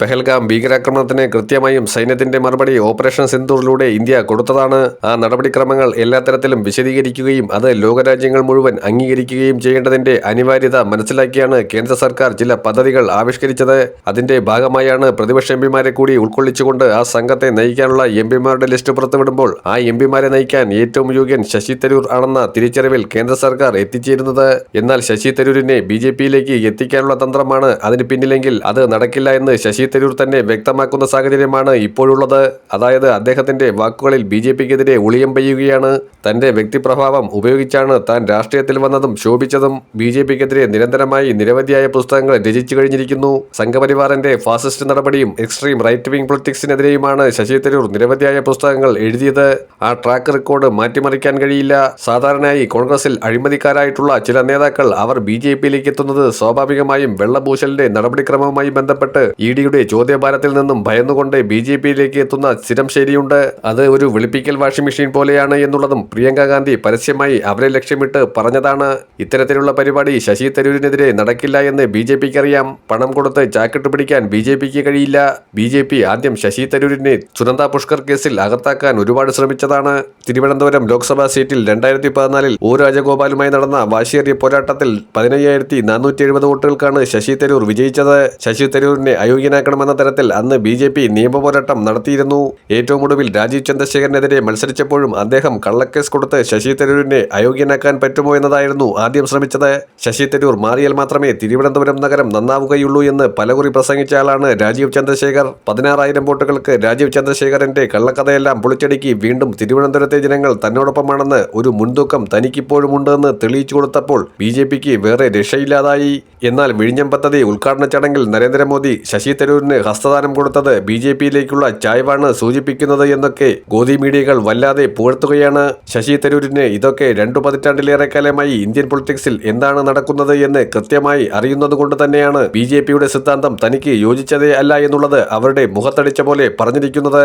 പെഹൽഗാം ഭീകരാക്രമണത്തിന് കൃത്യമായും സൈന്യത്തിന്റെ മറുപടി ഓപ്പറേഷൻ സിന്ദൂറിലൂടെ ഇന്ത്യ കൊടുത്തതാണ്. ആ നടപടിക്രമങ്ങൾ എല്ലാ തരത്തിലും വിശദീകരിക്കുകയും അത് ലോകരാജ്യങ്ങൾ മുഴുവൻ അംഗീകരിക്കുകയും ചെയ്യേണ്ടതിന്റെ അനിവാര്യത മനസ്സിലാക്കിയാണ് കേന്ദ്ര സർക്കാർ ചില പദ്ധതികൾ ആവിഷ്കരിച്ചത്. അതിന്റെ ഭാഗമായാണ് പ്രതിപക്ഷ എംപിമാരെ കൂടി ഉൾക്കൊള്ളിച്ചുകൊണ്ട് ആ സംഘത്തെ നയിക്കാനുള്ള എംപിമാരുടെ ലിസ്റ്റ് പുറത്തുവിടുമ്പോൾ ആ എംപിമാരെ നയിക്കാൻ ഏറ്റവും യോഗ്യൻ ശശി തരൂർ ആണെന്ന തിരിച്ചറിവിൽ കേന്ദ്ര സർക്കാർ എത്തിച്ചേരുന്നത്. എന്നാൽ ശശി തരൂരിനെ ബി ജെ പിയിലേക്ക് എത്തിക്കാനുള്ള തന്ത്രമാണ് അതിന് പിന്നിലെങ്കിൽ അത് നടക്കില്ല എന്ന് ശശി തരൂർ തന്നെ വ്യക്തമാക്കുന്ന സാഹചര്യമാണ് ഇപ്പോഴുള്ളത്. അതായത് അദ്ദേഹത്തിന്റെ വാക്കുകളിൽ ബി ജെ പിക്കെതിരെ ഉളിയം പെയ്യുകയാണ്. തന്റെ വ്യക്തിപ്രഭാവം ഉപയോഗിച്ചാണ് താൻ രാഷ്ട്രീയത്തിൽ വന്നതും ശോഭിച്ചതും ബി ജെ പിക്കെതിരെ നിരന്തരമായി നിരവധിയായ പുസ്തകങ്ങൾ രചിച്ചു കഴിഞ്ഞിരിക്കുന്നു. സംഘപരിവാറിന്റെ ഫാസിസ്റ്റ് നടപടിയും എക്സ്ട്രീം റൈറ്റ് വിംഗ് പൊളിറ്റിക്സിനെതിരെയുമാണ് ശശി തരൂർ നിരവധിയായ പുസ്തകങ്ങൾ എഴുതിയത്. ആ ട്രാക്ക് റെക്കോർഡ് മാറ്റിമറിക്കാൻ കഴിയില്ല. സാധാരണയായി കോൺഗ്രസിൽ അഴിമതിക്കാരായിട്ടുള്ള ചില നേതാക്കൾ അവർ ബി ജെ പിയിലേക്ക് എത്തുന്നത് സ്വാഭാവികമായും വെള്ളപൂശലിന്റെ നടപടിക്രമവുമായി ബന്ധപ്പെട്ട് ഇ ഡിയുടെ ചോദ്യഭാരത്തിൽ നിന്നും ഭയന്നുകൊണ്ട് ബി ജെ പിയിലേക്ക് എത്തുന്ന സ്ഥിരം ശൈലിയുണ്ട്. അത് ഒരു വിളിപ്പിക്കൽ വാഷിംഗ് മെഷീൻ പോലെയാണ് എന്നുള്ളതും പ്രിയങ്ക ഗാന്ധി പരസ്യമായി അവരെ ലക്ഷ്യമിട്ട് പറഞ്ഞതാണ്. ഇത്തരത്തിലുള്ള പരിപാടി ശശി തരൂരിനെതിരെ നടക്കില്ല എന്ന് ബി ജെ പിക്ക് അറിയാം പണം കൊടുത്ത് ചാക്കിട്ട് പിടിക്കാൻ ബി ജെ പിക്ക് കഴിയില്ല. ബി ജെ പി ആദ്യം ശശി തരൂരിനെ സുനന്ദ പുഷ്കർ കേസിൽ അകത്താക്കാൻ ഒരുപാട് ശ്രമിച്ചതാണ്. തിരുവനന്തപുരം ലോക്സഭാ സീറ്റിൽ രണ്ടായിരത്തി പതിനാലിൽ ഒ രാജഗോപാലുമായി നടന്ന വാശിയേറിയ പോരാട്ടത്തിൽ പതിനയ്യായിരത്തി നാനൂറ്റി എഴുപത് വോട്ടുകൾക്കാണ് ശശി തരൂർ വിജയിച്ചത്. ശശി തരൂരിനെ അയോഗ്യനാക്കണമെന്ന തരത്തിൽ അന്ന് ബി ജെ പി നിയമപോരാട്ടം നടത്തിയിരുന്നു. ഏറ്റവും ഒടുവിൽ രാജീവ് ചന്ദ്രശേഖരനെതിരെ മത്സരിച്ചപ്പോഴും അദ്ദേഹം കള്ളക്കേസ് കൊടുത്ത് ശശി തരൂരിനെ അയോഗ്യനാക്കാൻ പറ്റുമോ എന്നതായിരുന്നു ആദ്യം ശ്രമിച്ചത്. ശശി തരൂർ മാറിയാൽ മാത്രമേ തിരുവനന്തപുരം നഗരം നന്നാവുകയുള്ളൂ എന്ന് പലകുറി പ്രസംഗിച്ച ആളാണ് രാജീവ് ചന്ദ്രശേഖർ. പതിനാറായിരം വോട്ടുകൾക്ക് രാജീവ് ചന്ദ്രശേഖരന്റെ കള്ളക്കഥയെല്ലാം പൊളിച്ചടുക്കി വീണ്ടും തിരുവനന്തപുരത്തെ ജനങ്ങൾ തന്നോടൊപ്പമാണെന്ന് ഒരു മുൻതൂക്കം തനിക്കിപ്പോഴും ഉണ്ടെന്ന് തെളിയിച്ചു കൊടുത്തപ്പോൾ ബി ജെ പിക്ക് വേറെ രക്ഷയില്ലാതായി. എന്നാൽ വിഴിഞ്ഞം പദ്ധതി ഉദ്ഘാടന ചടങ്ങിൽ നരേന്ദ്രമോദി ശശി തരൂരിന് ഹസ്തദാനം കൊടുത്തത് ബി ജെ പിയിലേക്കുള്ള ചായ്വാണ് സൂചിപ്പിക്കുന്നത് എന്നൊക്കെ ഗോദി മീഡിയകൾ വല്ലാതെ പുകഴ്ത്തുകയാണ്. ശശി തരൂരിന് ഇതൊക്കെ രണ്ടു പതിറ്റാണ്ടിലേറെ കാലമായി ഇന്ത്യൻ പൊളിറ്റിക്സിൽ എന്താണ് നടക്കുന്നത് എന്ന് കൃത്യമായി അറിയുന്നതുകൊണ്ട് തന്നെയാണ് ബി സിദ്ധാന്തം തനിക്ക് യോജിച്ചതേ അല്ല എന്നുള്ളത് അവരുടെ മുഖത്തടിച്ച പോലെ പറഞ്ഞിരിക്കുന്നത്.